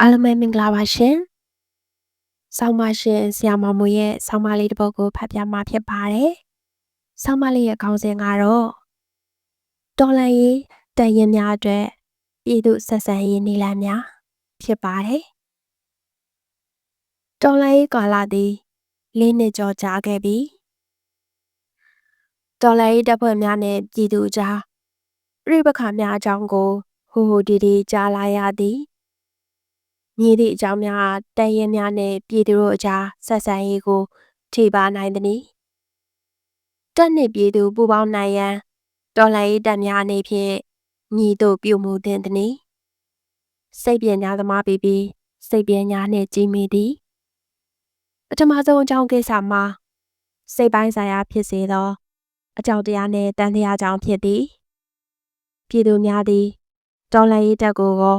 အားလုံးပဲမင်္ဂလာပါရှင်။ဆောင်းပါရှင်ဆရာမမိုးရဲ့ဆောင်းပါလေးတစ်ပုဒ်ကိုဖတ်ပြမှာဖြစ်ပါတယ်။ဆောင်းပါလေးရဲ့ခေါင်းစဉ်ကတော့တော်လန်ရေးတန်ရင်များအတွက်ပြည်သူဆက်ဆံရေးနည်းလမ်းများဖြစ်ပါတယ်။တော်လန်ရေးကာလသည်လေးနှစ်ကျော်ကြာခဲ့ပြီ။တော်လန်ရေးတပ်ဖွဲ့များနဲ့ပြည်သူကြားပြိပခါများအကြောင်းကိုဟိုဟိုဒီဒီကြားလာရသည်။ မည်သည့်အကြောင်းများတန်ရင်များနှင့်ပြည်သူတို့အကြားဆက်ဆံရေးကို ထိပါနိုင်သည်။တက်နှင့်ပြည်သူပူးပေါင်းနိုင်ရန်တော်လှန်ရေးတပ်များအနေဖြင့်ညီတို့ပြုမှုသင့်သည်။စိတ်ပညာသမားပြီးပြီးစိတ်ပညာနှင့်ကြီးမိသည်။ပထမဆုံးအကြောင်းကိစ္စမှာစိတ်ပိုင်းဆိုင်ရာဖြစ်စေသော အကြောင်းတရားနှင့်တန်တရားကြောင့်ဖြစ်သည်။ပြည်သူများသည်တော်လှန်ရေးတပ်ကိုရော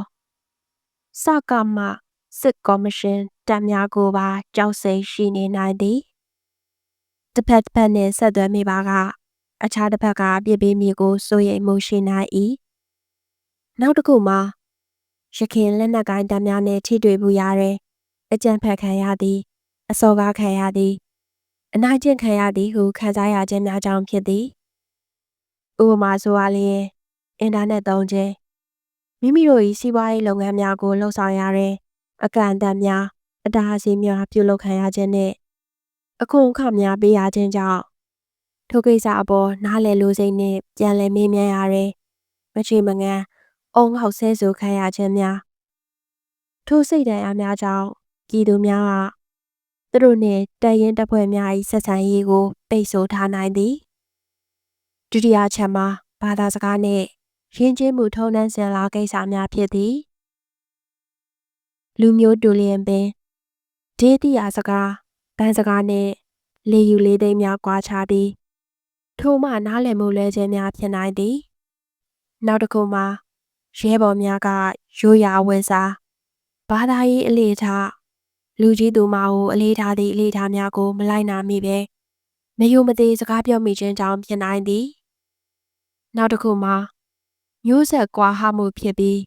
စကမှစစ်ကော်မရှင်တပ်များကိုပါကြောက်စိတ်ရှိနေနိုင်သည်တစ်ဖက်တစ်ဖက်နှင့်ဆက်သွယ်မိပါက အခြားတစ်ဖက်ကပြစ်ပေးမိကိုစိုးရိမ်မှုရှိနိုင်၏နောက်တစ်ခုမှာရခင်လက်နက်ကိုင်းတပ်များနှင့်ထိတွေ့မှုရတဲ့အကြံဖက်ခံရသည် အစောကားခံရသည် အနိုင်ကျင့်ခံရသည်ဟုခံစားရခြင်းများကြောင့်ဖြစ်သည်ဥပမာဆိုရလျင်အင်တာနက်သုံးခြင်း မိမိတို့၏စီးပွားရေးလုပ်ငန်းများကိုလှုပ်ဆောင်ရတဲ့အကန့်အသတ်များအတားအဆီးများပြုလုပ်ခံရခြင်းနှင့်အခွန်အခများပေးရခြင်းကြောင့်ထိုကိစ္စအပေါ်နားလည်လို့စိတ်နှင့်ပြန်လည်မေးမြန်းရတဲ့မချေမငန်းအုံဟောက်ဆဲဆိုခံရခြင်းများထိုစိတ်ဓာတ်အားများကြောင့်ပြည်သူများကသူတို့နှင့်တရင်တပ်ဖွဲ့များ၏ဆက်ဆံရေးကိုပိတ်ဆို့ထားနိုင်သည်ဒုတိယချက်မှာဘာသာစကားနှင့် ရင်းချင်းမှုထုံးတမ်းစင်လာကိစ္စများဖြစ်သည်လူမျိုးတူလျင်ပင်ဒေသရာစကားဗန်စကားနှင့်လေယူလေးသိမ်းများကွာခြားပြီးထို့မှနားလည်မှုလဲခြင်းများဖြစ်နိုင်သည်နောက်တစ်ခုမှာရဲဘော်များကရိုးရာဝယ်စားဘာသာရေးအလေးထားလူကြီးသူမကိုအလေးထားသည့်အလေးထားများကိုမလိုက်နာမိပဲမယုံမသေးစကားပြောမိခြင်းကြောင့်ဖြစ်နိုင်သည်နောက်တစ်ခုမှာ မျိုးဆက်ကွာဟမှုဖြစ်ပြီး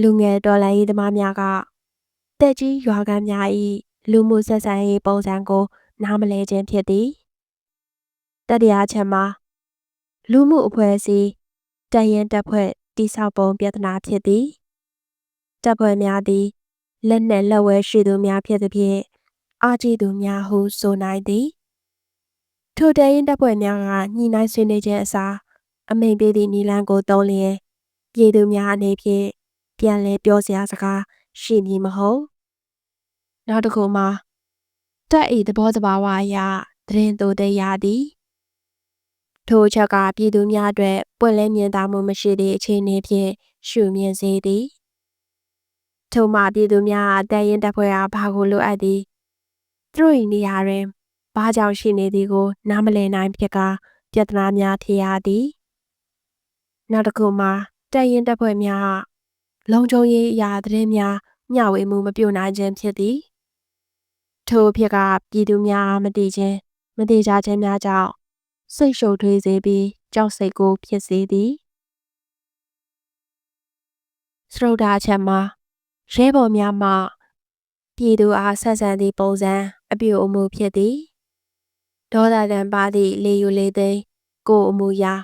လူငယ်တော်လှန်ရေးသမားများကတက်ကြီးရွာကများ၏လူမှုဆက်ဆံရေးပုံစံကို နားမလဲခြင်းဖြစ်သည်တတရားချက်မှာလူမှုအဖွဲ့အစည်းတရင်တပ်ဖွဲ့တိဆောက်ပုံပြဿနာဖြစ်သည်တပ်ဖွဲ့များသည်လက်နက်လက်ဝဲရှိသူများဖြစ်သဖြင့်အာကြည့်သူများဟုဆိုနိုင်သည်ထိုတရင်တပ်ဖွဲ့များကညှိနှိုင်းဆွေးနွေးခြင်းအစား အမိန်ပေးသည့်နီလန်းကိုသုံးလျင်ပြည်သူများအနေဖြင့်ပြန်လည်ပြောစရာစကားရှိမည်မဟုတ်နောက်တစ်ခုမှာတက်ဤသဘောတဘာဝအရသတင်းသို့တရသည်ထိုချက်ကပြည်သူများအတွက်ပွင့်လင်းမြင်သာမှုမရှိသည့်အခြေအနေဖြင့်ရှုမြင်စေသည်ထို့မှပြည်သူများအသက်ရင်တပ်ဖွဲ့အားဘာကိုလိုအပ်သည်သူတို့၏နေရာတွင်ဘာကြောင့်ရှိနေသည်ကိုနားမလည်နိုင်ဖြစ်ကာပြဿနာများဖြစ်ရသည် နောက်တစ်ခုမှာတပ်ရင်တပ်ဖွဲ့များလုံခြုံရေးအရာသတင်းများမျှဝေမှုမပြုနိုင်ခြင်းဖြစ်သည်ထို့ဖြစ်ကပြည်သူများမတည်ခြင်းမတည်ကြခြင်းများကြောင့်စိတ်ရှုပ်ထွေးစေပြီးကြောက်စိတ်ကိုဖြစ်စေသည်စရုဒ္ဓချက်မှာရဲဘော်များမှပြည်သူအားဆက်ဆံသည့်ပုံစံအပြုအမူဖြစ်သည်ဒေါသတံပါသည့်လေယူလေသိမ်းကိုအမူအရာ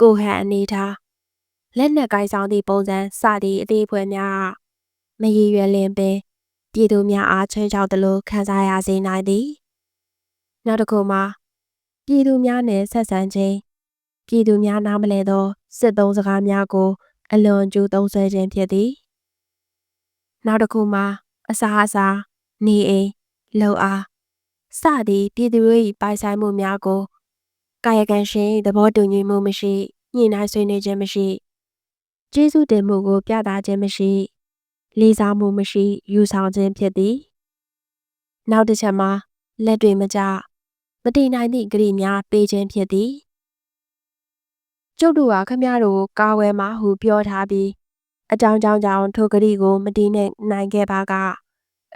ကိုဟန်အနေထား လက်နက်ကိုင်းဆောင်သည့်ပုံစံစသည့်အသေးဖွဲများမရည်ရွယ်လင်ပင်ပြည်သူများအားချင်းချောက်သလိုခံစားရစေနိုင်သည်နောက်တစ်ခုမှာပြည်သူများနှင့်ဆက်ဆံခြင်းပြည်သူများနားမလည်သောစစ်သုံးစကားများကို အလွန်ကျူးသုံးဆွဲခြင်းဖြစ်သည်နောက်တစ်ခုမှာအစာအစာနေအိမ်လုံအားစသည့်ပြည်သူ၏ပိုင်ဆိုင်မှုများကိုကာယကံရှင်သဘောတူညီမှုမရှိညှိနှိုင်းဆွေးနွေးခြင်းမရှိ ကျေးဇူးတင်မှုကို ပြသခြင်းမရှိလေးစားမှုမရှိယူဆောင်ခြင်းဖြစ်သည်နောက်တစ်ချက်မှာလက်တွေမကျမတည်နိုင်သည့်ဂရိများပေးခြင်းဖြစ်သည်ကျုပ်တို့ကခမရတို့ကာဝယ်မှာဟုပြောထားပြီးအကြောင်းကြောင့်ကြောင့်ထိုဂရိကို မတည်နိုင်ခဲ့ပါက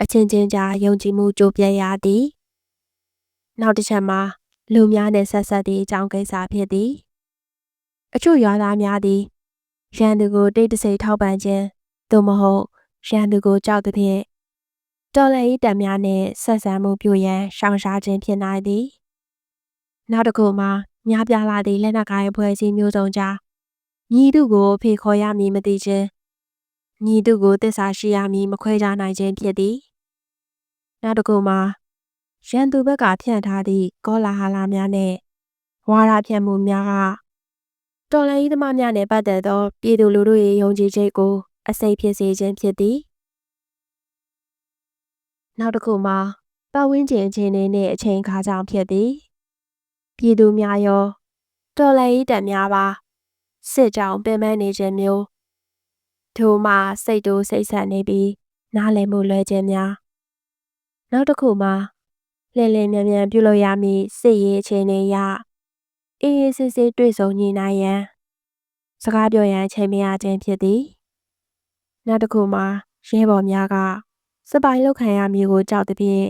အချင်းချင်းကြားယုံကြည်မှုကြိုးပြဲရသည်နောက်တစ်ချက်မှာလူများနှင့်ဆက်ဆက်သည့်အကြောင်းကိစ္စဖြစ်သည်အချို့ရွာသားများသည် ရန်သူကိုတိတ်တဆိတ်ထောက်ပံ့ခြင်းသို့မဟုတ်ရန်သူကိုကြောက်သည်ဖြင့်တော်လှန်ရေးတပ်များနှင့်ဆက်ဆံမှုပြုရန်ရှောင်ရှားခြင်းဖြစ်နိုင်သည်နောက်တစ်ခုမှာများပြားလာသည့်လက်နက်ကိုင်အဖွဲ့အစည်းမျိုးစုံကြားညီသူကိုဖေခေါ်ရမည်မသိခြင်းညီသူကိုတစ္ဆာရှိရမည်မခွဲခြားနိုင်ခြင်းဖြစ်သည်နောက်တစ်ခုမှာရန်သူဘက်ကဖြန့်ထားသည့်ကောလာဟလများနှင့်ဝါဒဖြန့်မှုများက တော်လှန်ရေးသမားများနှင့်ပတ်သက်သောပြည်သူလူထု၏ယုံကြည်ချက်ကိုအစိတ်ဖြစ်စေခြင်းဖြစ်သည်နောက်တစ်ခုမှာပတ်ဝန်းကျင်အခြေအနေနှင့်အချိန်အခါကြောင့်ဖြစ်သည်ပြည်သူများရောတော်လှန်ရေးတပ်များပါစစ်ကြောင်ပင်ပန်းနေခြင်းမျိုးထို့မှစိတ်တိုးစိတ်ဆက်နေပြီးနားလည်မှုလွဲခြင်းများနောက်တစ်ခုမှာလင်းလင်းမြန်မြန်ပြုလုပ်ရမည့်စစ်ရေးအခြေအနေအရ အေးအေးဆေးဆေးတွေ့ဆုံညှိနှိုင်းရန်စကားပြောရန်ချိန်မရခြင်းဖြစ်သည်နောက်တစ်ခုမှာရဲဘော်များကစပိုင်လောက်ခံရမည်ကိုကြောက်သည်ဖြင့်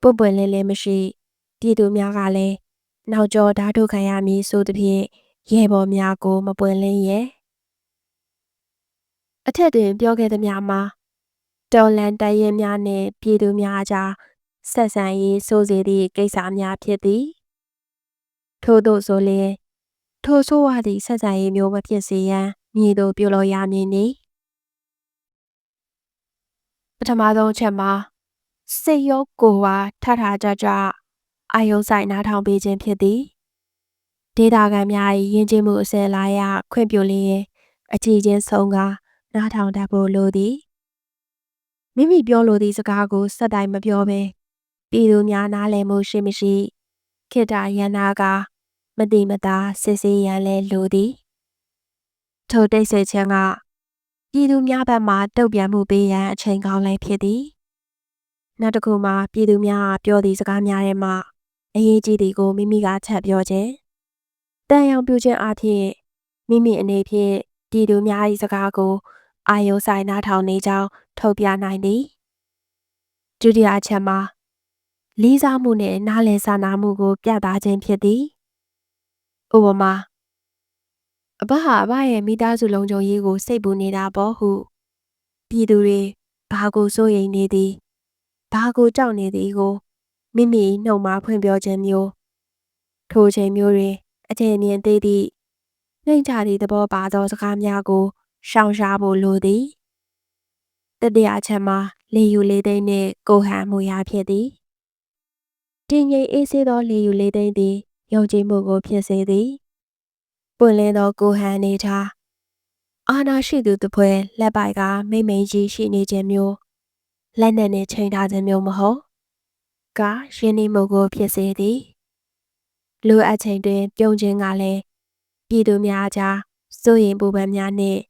ပွပွလင်းလင်းမရှိပြည်သူများကလည်းနောက်ကျော်ဓာတုခံရမည်ဆိုသည်ဖြင့်ရဲဘော်များကိုမပွင့်လင်းရဲ့အထက်တွင်ပြောခဲ့သည်များမှာတော်လန်တရင်များနှင့်ပြည်သူများကြားဆက်ဆံရေးဆိုစေသည့်ကိစ္စများဖြစ်သည် ထို့သောဆိုလျင်ထိုဆိုဝသည့်ဆက်ဆံရေးမျိုးမဖြစ်စေရန်မည်သို့ပြုလုပ်ရမည်နည်းပထမဆုံးချက်မှာစိတ်ရောကိုယ်ပါထထကြကြအာယုံဆိုင်နားထောင်ပေးခြင်းဖြစ်သည်ဒေတာခံများ၏ယဉ်ကျေးမှုအစဲလာရခွင့်ပြုလျင်အကြည့်ချင်းဆုံးကနားထောင်တတ်ဖို့လိုသည်မိမိပြောလိုသည့်စကားကိုစက်တိုင်းမပြောဘဲပြည်သူများနားလည်မှုရှိမရှိခေတ္တရန်နာက မတိမတာစစ်ဆေးရန်လဲလိုသည်ထိုတိတ်ဆိတ်ခြင်းကပြည်သူများဘက်မှတုံ့ပြန်မှုပေးရန်အချိန်ကောင်းလည်းဖြစ်သည်နောက်တစ်ခုမှာပြည်သူများပြောသည့်စကားများထဲမှအရေးကြီးသည်ကိုမိမိကချက်ပြောခြင်းတန်ရောင်ပြခြင်းအဖြစ်မိမိအနေဖြင့်ပြည်သူများ၏စကားကိုအာယုံဆိုင်နားထောင်နေကြောင်းထုတ်ပြနိုင်သည်ဒုတိယအချက်မှာလေးစားမှုနှင့်နားလည်စာနာမှုကိုပြသခြင်းဖြစ်သည် ဥပမာအဘဟာအဘရဲ့မိသားစုလုံးကြုံရေးကိုစိတ်ပူနေတာပေါ့ဟုပြည်သူတွေဘာကိုစိုးရိမ်နေသည်ဘာကိုကြောက်နေသည်ကိုမိမိနှုတ်မှဖွင့်ပြောခြင်းမျိုးထိုချိန်မျိုးတွင်အထင်မြင်သေးသည့်နှိမ်ချသည့်သဘောပါသောစကားများကိုရှောင်ရှားဖို့လိုသည်တတိယချက်မှာလေယူလေးသိန်းနှင့်ကိုဟန်မှုရာဖြစ်သည်တင်ငိမ်အေးဆေးသောလေယူလေးသိန်းသည် ယုံကြည်မှုကိုဖြစ်စေသည်ပွင့်လင်းသောကိုဟန်အနေထားအာနာရှိသူတစ်ဖွဲလက်ပိုက်ကမိမ့်မိန်ကြီးရှိနေခြင်းမျိုးလက်နက်နဲ့ချိန်ထားခြင်းမျိုးမဟုတ်ကရင်းနှီးမှုကိုဖြစ်စေသည်လိုအပ်ချိန်တွင် ပြုံးခြင်းကလည်းပြည်သူများကြားစိုးရင်ပူပန်များနှင့်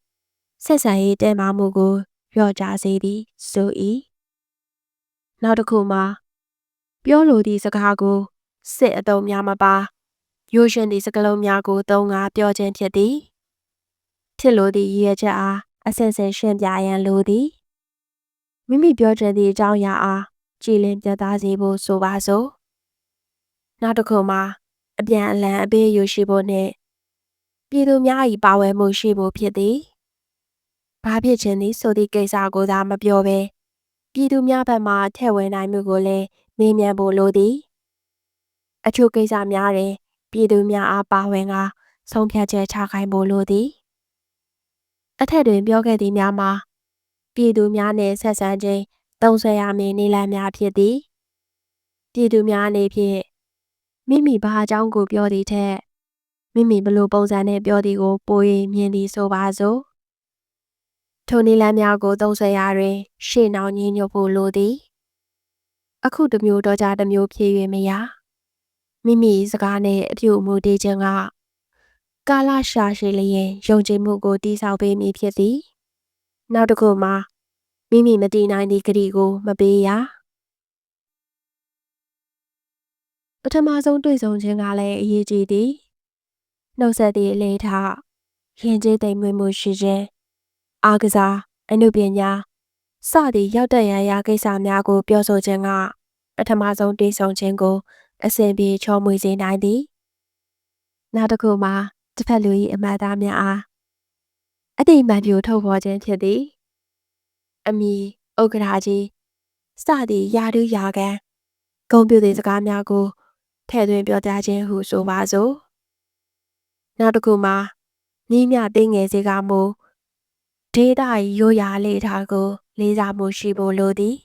ဆက်ဆံရေးတဲမာမှုကိုလျော့ကျစေသည်ဆို၏နောက်တစ်ခုမှာပြောလိုသည့်စကားကို စစ်အုံများမပါရိုးရှင်သည့်စကားလုံးများကိုသုံးကားပြောခြင်းဖြစ်သည်ဖြစ်လိုသည့်ရည်ရွယ်ချက်အားအဆင့်ဆင့်ရှင်းပြရန်လိုသည်မိမိပြောချင်သည့်အကြောင်းအရာအားကြည်လင်ပြသစေဖို့ဆိုပါစို့နောက်တစ်ခုမှာအပြန်အလှန်အပေးယူရှိဖို့နှင့်ပြည်သူများ၏ပါဝင်မှုရှိဖို့ဖြစ်သည်ဘာဖြစ်ခြင်းသည်ဆိုသည့်ကိစ္စကိုသာမပြောဘဲပြည်သူများဘက်မှထည့်ဝင်နိုင်မှုကိုလည်းမေးမြန်းဖို့လိုသည် အချို့ကိစ္စများတွင်ပြည်သူများအားပါဝင်ကဆုံးဖြတ်ချက်ချခိုင်းဖို့လိုသည်အထက်တွင်ပြောခဲ့သည်များမှာပြည်သူများနှင့်ဆက်ဆံခြင်းသုံးဆွဲရမည့်နေလမ်းများဖြစ်သည်ပြည်သူများအနေဖြင့်မိမိဘာအကြောင်းကိုပြောသည်ထက်မိမိဘလို့ပုံစံနဲ့ပြောသည်ကို ပို၍မြင်သည်ဆိုပါစို့ထိုနည်းလမ်းများကိုသုံးဆွဲရာတွင် ရှေ့နောက်ညီညွတ်ဖို့လိုသည် အခုတစ်မျိုးတော့ကြတစ်မျိုးဖြစ်၍မရ မိမိစကားနဲ့အပြုအမူတည်ခြင်းကကာလရှာရှည်လျင်ယုံကြည်မှုကိုတည်ဆောက်ပေးမည်ဖြစ်သည်နောက်တစ်ခုမှာမိမိမတည်နိုင်သည့်ဂရီကိုမပေးရပထမဆုံးတွေ့ဆုံခြင်းကလည်းအရေးကြီးသည်နှုတ်ဆက်သည့်အလေးထားရင်ကျေးသိမ်မွေ့မှုရှိခြင်းအားကစားအနုပညာစသည့်ရောက်တရရာကိစ္စများကို ပြောဆိုခြင်းကပထမဆုံးတွေ့ဆုံခြင်းကို အစဉ်ပြေချောမွေစေနိုင်သည်နောက်တစ်ခုမှာတစ်ဖက်လူ၏အမှတ်အသားများအားအတိအမှန်ပြိုထုတ်ဖော်ခြင်းဖြစ်သည်အမည်ဥက္ကဋ္ဌကြီးစသည့်ယာတုယာကန်ဂုံပြူသည့်စကားများကိုထည့်သွင်းပြောကြားခြင်းဟုဆိုပါစို့နောက်တစ်ခုမှာနီးမြတင်းငယ်စေကမူဒေတာ၏ရိုးရာလေးထားကို လေးစားမှုရှိဖို့လိုသည်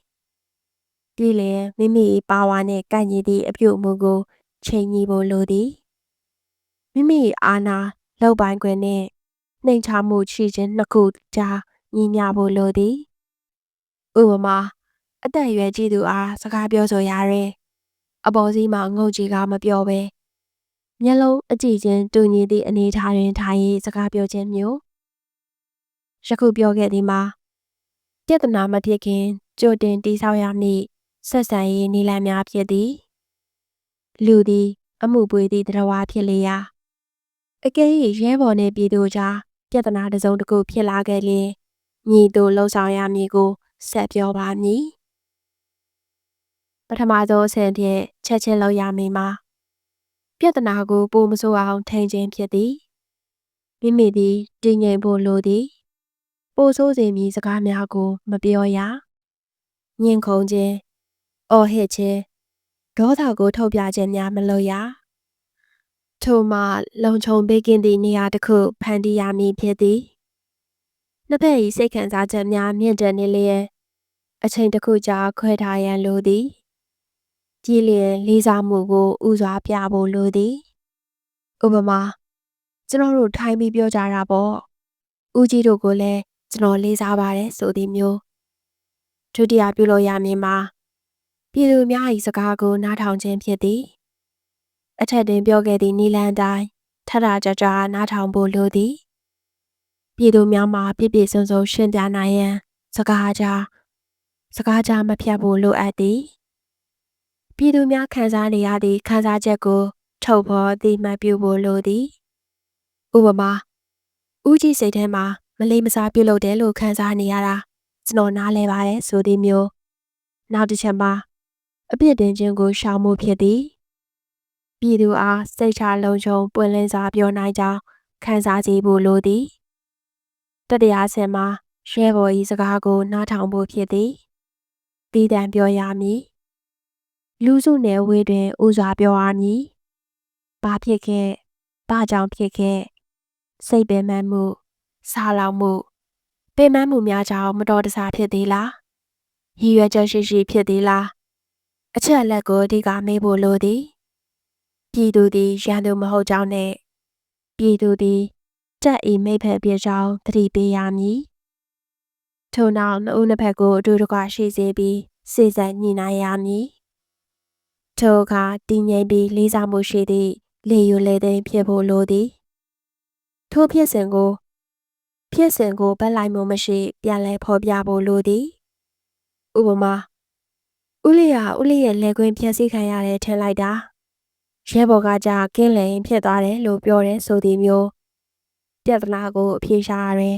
ပြည်လင်မိမိပါဝါနှင့်ကိုက်ညီသည့်အပြုအမူကိုချိန်ညီဖို့လိုသည်မိမိအာဏာလောက်ပိုင်ခွင့်နှင့်နှိမ်ချမှုရှိခြင်းနှစ်ခုကြားညီမျှဖို့လိုသည်ဥပမာအသက်အရွယ်ကြီးသူအားစကားပြောဆိုရာတွင်အပေါ်စီးမှငုတ်ကြီးကမပြောဘဲမျက်လုံးအကြည့်ချင်းတူညီသည့်အနေအထားတွင်ထိုင်၍စကားပြောခြင်းမျိုးယခုပြောခဲ့သည်မှာပြဿနာမဖြစ်ခင်ကြိုတင်တိဆောက်ရမည့် ဆက်ဆံရေးနည်းလမ်းများဖြစ်သည်လူသည် အမှုပွေသည့်တရားဝါဖြစ်လေရာအကယ်၍ရဲဘော်နှင့်ပြည်သူကြားပြဿနာတစ်စုံတစ်ခုဖြစ်လာခဲ့လျင်ညီတို့လှုံ့ဆော်ရမည်ကိုဆက်ပြောပါမည်ပထမဆုံးအဆင့်ဖြင့်ချက်ချင်းလုပ်ရမည်မှာပြဿနာကိုပိုမဆိုးအောင်ထိန်ခြင်းဖြစ်သည်မိမိသည်တည်ငြိမ်ဖို့လိုသည်ပိုဆိုးစေမည်စကားများကို မပြောရညင်ခုန်ခြင်း အော်ဟစ်ခြင်းဒေါသကိုထုတ်ပြခြင်းများမလုပ်ရထို့မှလုံခြုံပေးကင်းသည့်နေရာတစ်ခုဖန်တီးရမည်ဖြစ်သည်နှစ်ဖက်၏စိတ်ခံစားချက်များမြင့်တက်နေလျက်အချိန်တစ်ခုကြာခွဲထားရန်လိုသည်ကြည်လျင်လေးစားမှုကိုဥစွာပြဖို့လိုသည်ဥပမာကျွန်တော်တို့ထိုင်ပြီးပြောကြတာပေါ့ဦးကြီးတို့ကိုလည်းကျွန်တော်လေးစားပါတယ်ဆိုသည်မျိုးဒုတိယပြုလို့ရမည်မှာ ပြည်သူများ၏စကားကိုနားထောင်ခြင်းဖြစ်သည်အထက်တွင်ပြောခဲ့သည့်နီလန်တိုင်းထထကြကြနားထောင်ဖို့လိုသည်ပြည်သူများမှာပြည့်ပြည့်စုံစုံရှင်းပြနိုင်ရန် စကားကြားစကားကြားမဖြတ်ဖို့လိုအပ်သည်ပြည်သူများခံစားနေရသည့်ခံစားချက်ကို ထုတ်ဖော်သိမှတ်ပြုဖို့လိုသည်ဥပမာဦးကြီးစိတ်ထဲမှာမလေးမစားပြုလုပ်တယ်လို့ခံစားနေရတာကျွန်တော်နားလဲပါတယ်ဆိုသည်မျိုးနောက်တစ်ချက်မှာ အပြစ်တင်ခြင်းကိုရှောင်မှုဖြစ်သည်ပြည်သူအားစိတ်ချလုံခြုံပွင့်လင်းစွာပြောနိုင်ကြောင်းခံစားကြဖို့လိုသည်တတရားစင်မှာရဲဘော်ဤစကားကိုနားထောင်ဖို့ဖြစ်သည်တည်တံပြောရမည်လူစုနယ်ဝေးတွင်ဥစွာပြောရမည်ဘာဖြစ်ခဲ့ဘာကြောင့်ဖြစ်ခဲ့စိတ်ပင်ပန်းမှုစားလောင်မှုပင်ပန်းမှုများကြောင့်မတော်တဆဖြစ်သေးလားရည်ရွယ်ချက်ရှိရှိဖြစ်သေးလား အချက်အလက်ကိုအဓိကမေးဖို့လိုသည်ပြည်သူသည်ရန်သူမဟုတ်ကြောင်းနဲ့ပြည်သူသည်တက်ဤမိဖက်ပြကြောင်းသတိပေးရမည်ထို့နောက်နှစ်ဦးနှစ်ဖက်ကိုအတူတကွရှိစေပြီးစေစပ်ညှိနှိုင်းရမည်ထိုအခါတည်ငြိမ်ပြီးလေးစားမှုရှိသည့်လေယူလေသိမ်းဖြစ်ဖို့လိုသည်ထိုဖြစ်စဉ်ကိုဖြစ်စဉ်ကိုဗက်လိုက်မှုမရှိ ပြန်လဲဖော်ပြဖို့လိုသည် ဥပမာ ဦးလေးဟာဦးလေးရဲ့လက်ကွင်းဖြက်စီးခံရတယ်ထင်လိုက်တာရဲဘော်ကကြာကင်းလည်ဖြစ်သွားတယ်လို့ပြောတယ်ဆိုသည်မျိုးပြဿနာကိုအပြေရှားရဲ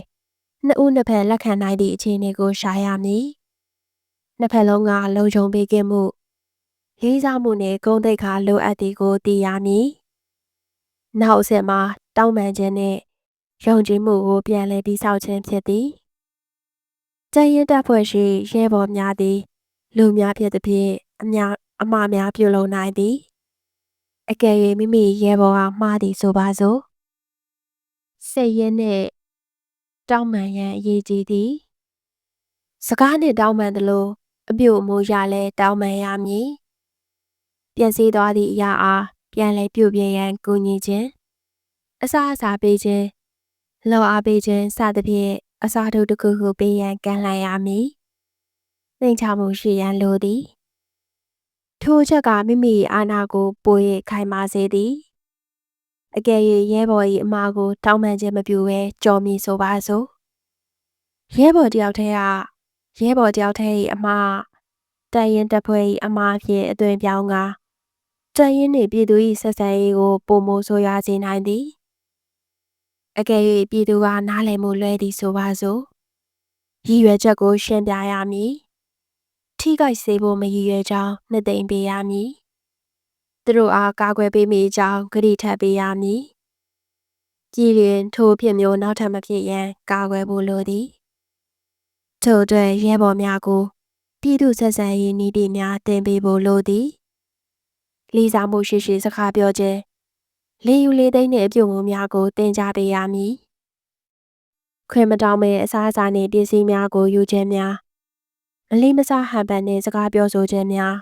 နှစ်ဦးနှစ်ဖက်လက်ခံနိုင်သည့်အခြေအနေကိုရှာရမည်နှစ်ဖက်လုံးကလုံခြုံပေးကင်းမှုလေးစားမှုနဲ့ဂုဏ်သိက္ခာလိုအပ်သည်ကိုသိရမည်နောက်အဆင့်မှာတောင်းပန်ခြင်းနဲ့ယုံကြည်မှုကိုပြန်လည်တည်ဆောက်ခြင်းဖြစ်သည်ကျန်ရင်တပ်ဖွဲ့ရှိရဲဘော်များသည် လူများဖြစ်သည်ဖြင့်အများအမှားများပြုလုပ်နိုင်သည်အကယ်၍မိမိရဲဘော်ကမှားသည်ဆိုပါစို့စိတ်ရင်းနှင့်တောင်းပန်ရန်အရေးကြီးသည် စကားနှင့်တောင်းပန်သလိုအပြုအမူရလဲတောင်းပန်ရမည်ပျက်စီးသွားသည့်အရာအားပြန်လည်ပြုပြင်ရန်ကူညီခြင်းအစာအစာပေးခြင်းလောအားပေးခြင်းစသဖြင့်အစာတို့တစ်ခုခုပေးရန်ကမ်းလှမ်းရမည် နှိမ်ချမှုရှိရန်လိုသည်ထိုချက်ကမိမိအာဏာကိုပို၍ခိုင်မာစေသည်အကယ်၍ရဲဘော်၏အမှားကိုတောင်းပန်ခြင်းမပြုဘဲကြော်မည်ဆိုပါစို့ရဲဘော်တယောက်တည်းကရဲဘော်တယောက်တည်း၏အမှားတန်ရင်တပ်ဖွဲ့၏အမှားဖြင့်အသွင်ပြောင်းကတန်ရင်နှင့်ပြည်သူ၏ဆက်ဆံရေးကိုပုံမိုးဆိုးရွားစေနိုင်သည်အကယ်၍ပြည်သူကနားလည်မှုလွဲသည်ဆိုပါစို့ရည်ရွယ်ချက်ကိုရှင်းပြရမည် ထိခိုက်စေဖို့မရည်ရွယ်ကြောင်းနှစ်သိမ့်ပေးရမည်သူတို့အားကာကွယ်ပေးမိကြောင်းဂရုထပ်ပေးရမည်ကြည်ရင်ထိုဖြစ်မျိုးနောက်ထပ်မဖြစ်ရန်ကာကွယ်ဖို့လိုသည်ထို့အတွက်ရဲဘော်များကိုပြည်သူဆက်ဆံရေးနည်းတိများတင်ပေးဖို့လိုသည်လေးစားမှုရှိရှိစကားပြောခြင်းလေယူလေသိမ့်နှင့်အပြုံမှုများကိုတင် जा ပေးရမည်ခွင့်မတောင်းမဲ့အစားအစာနှင့်ပစ္စည်းများကိုယူခြင်းများ မလီမစားဟန်ပန်နှင့်စကားပြောဆိုခြင်းများ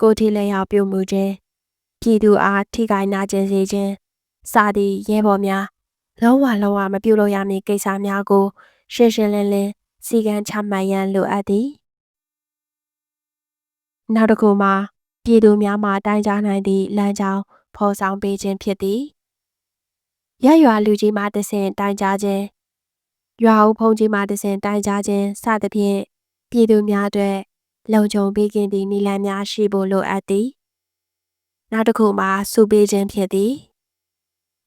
ကိုယ်ထိလက်ရောက်ပြုမှုခြင်းပြည်သူအားထိခိုက်နာကျင်စေခြင်းစသည့်ရဲဘော်များလုံးဝလုံးဝမပြုလုပ်ရမည့်ကိစ္စများကို ရှင်းရှင်းလင်းလင်းစီကံချမှတ်ရန်လိုအပ်သည်နောက်တစ်ခုမှာပြည်သူများမှတိုင်ကြားနိုင်သည့်လမ်းကြောင်းဖော်ဆောင်ပေးခြင်းဖြစ်သည်ရရွာလူကြီးမှတဆင့်တိုင်ကြားခြင်းရွာဦးဖုန်ကြီးမှတဆင့်တိုင်ကြားခြင်းစသဖြင့် ပြည်သူများအတွက်လုံခြုံပေးခြင်းသည့်နည်းလမ်းများရှိဖို့လိုအပ်သည်နောက်တစ်ခုမှာစုပေးခြင်းဖြစ်သည်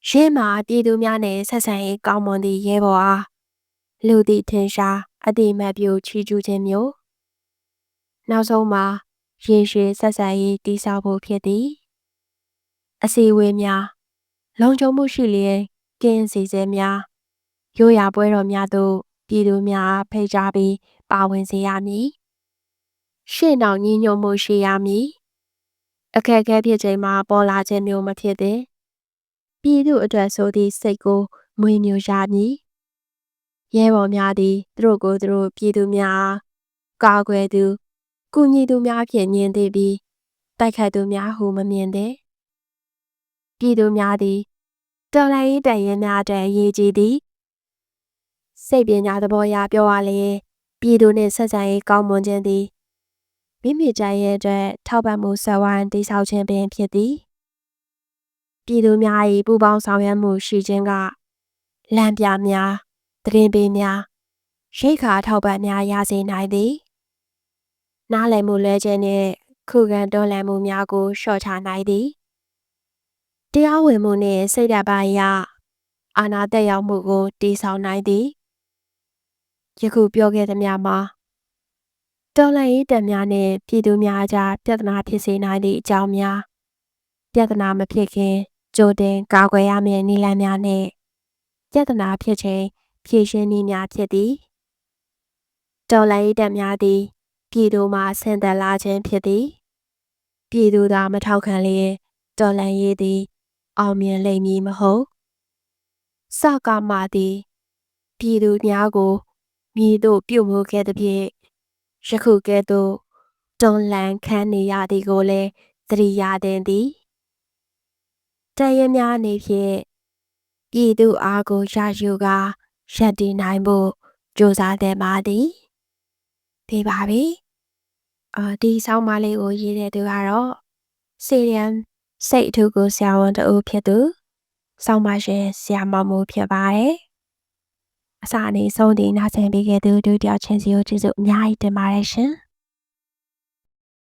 ရင်းမှာပြည်သူများနဲ့ဆက်ဆံရေးကောင်းမွန်သည့်ရဲဘော်အားလူသည့်ထင်ရှားအတိမတ်ပြုချီးကျူးခြင်းမျိုးနောက်ဆုံးမှာရေရှည်ဆက်ဆံရေးတည်ဆောက်ဖို့ဖြစ်သည်အစီအဝေးများလုံခြုံမှုရှိလျင်ကင်းစီစဲများရိုးရာပွဲတော်များသို့ပြည်သူများဖိတ်ကြားပြီး ပါဝင်စေရမည်ရှေ့နောက်ညီညွတ်မှုရှိရမည်အခက်အခဲဖြစ်ချိန်မှာပေါ်လာခြင်းမျိုးမဖြစ်သင့်ပြည်သူအတွက်ဆိုသည့်စိတ်ကိုမွေးမြူရမည်ရဲဘော်များသည်သူတို့ကိုယ်သူတို့ပြည်သူများကာကွယ်သူကူညီသူများဖြင့်မြင်သိပြီးတိုက်ခိုက်သူများဟုမမြင်သင့်ပြည်သူများသည်တော်လှန်ရေးတန်ရင်များအတွက်အရေးကြီးသည်စိတ်ပညာသဘောအရပြောရလျင် ပြည်သူနှင့်ဆက်ဆံရေးကောင်းမွန်ခြင်းသည်မိမိကြရဲ့အတွက်ထောက်ပံ့မှုဆက်ဝိုင်းတိဆောက်ခြင်းပင်ဖြစ်သည်ပြည်သူများ၏ပူးပေါင်းဆောင်ရွက်မှုရှိခြင်းကလမ်းပြများတရင်ပေးများရိတ်ခါထောက်ပံ့များရစေနိုင်သည်နားလည်မှုလွဲခြင်းနှင့်ခုခံတွန်းလှန်မှုများကိုလျှော့ချနိုင်သည်တရားဝင်မှုနှင့်စိတ်ဓာတ်ပိုင်းအရအာဏာတက်ရောက်မှုကိုတည်ဆောက်နိုင်သည် ယခုပြောခဲ့သမျှမှာတော်လှန်ရေးတပ်များနှင့်ပြည်သူများကြားပြဿနာဖြစ်စေနိုင်သည့်အကြောင်းများပြဿနာမဖြစ်ခင်ကြိုတင်ကာကွယ်ရမည့်နည်းလမ်းများနှင့်ပြဿနာဖြစ်ချိန်ဖြေရှင်းနည်းများဖြစ်သည်တော်လှန်ရေးတပ်များသည်ပြည်သူမှဆင်သက်လာခြင်းဖြစ်သည်ပြည်သူသာမထောက်ခံလျင်တော်လှန်ရေးသည် အောင်မြင်လိမ့်မည်မဟုတ်စကားမှသည် ပြည်သူများကို မြည်သို့ပြုမှုခဲ့သဖြင့်ယခုကဲ့သို့တွန်လန်ခန်းနေရသည်ကိုလည်းသတိရသည်သည်တရများအနေဖြင့်ပြည်သူအားကိုရယူကာရပ်တည်နိုင်ဖို့ကြိုးစားတဲ့ပါသည်ဒီပါပြီအာဒီဆောင်းပါးလေးကိုရေးတဲ့သူကတော့စီရီယမ်စိတ်အထူးကိုဆရာဝန်တဦးဖြစ်သူဆောင်းပါရှင်ဆရာမမိုးဖြစ်ပါတယ် အစအနေဆုံးဒီနားဆင်ပေးခဲ့သူဒုတိယချင်းစီကိုကျေးဇူးအများကြီးတင်ပါတယ်ရှင်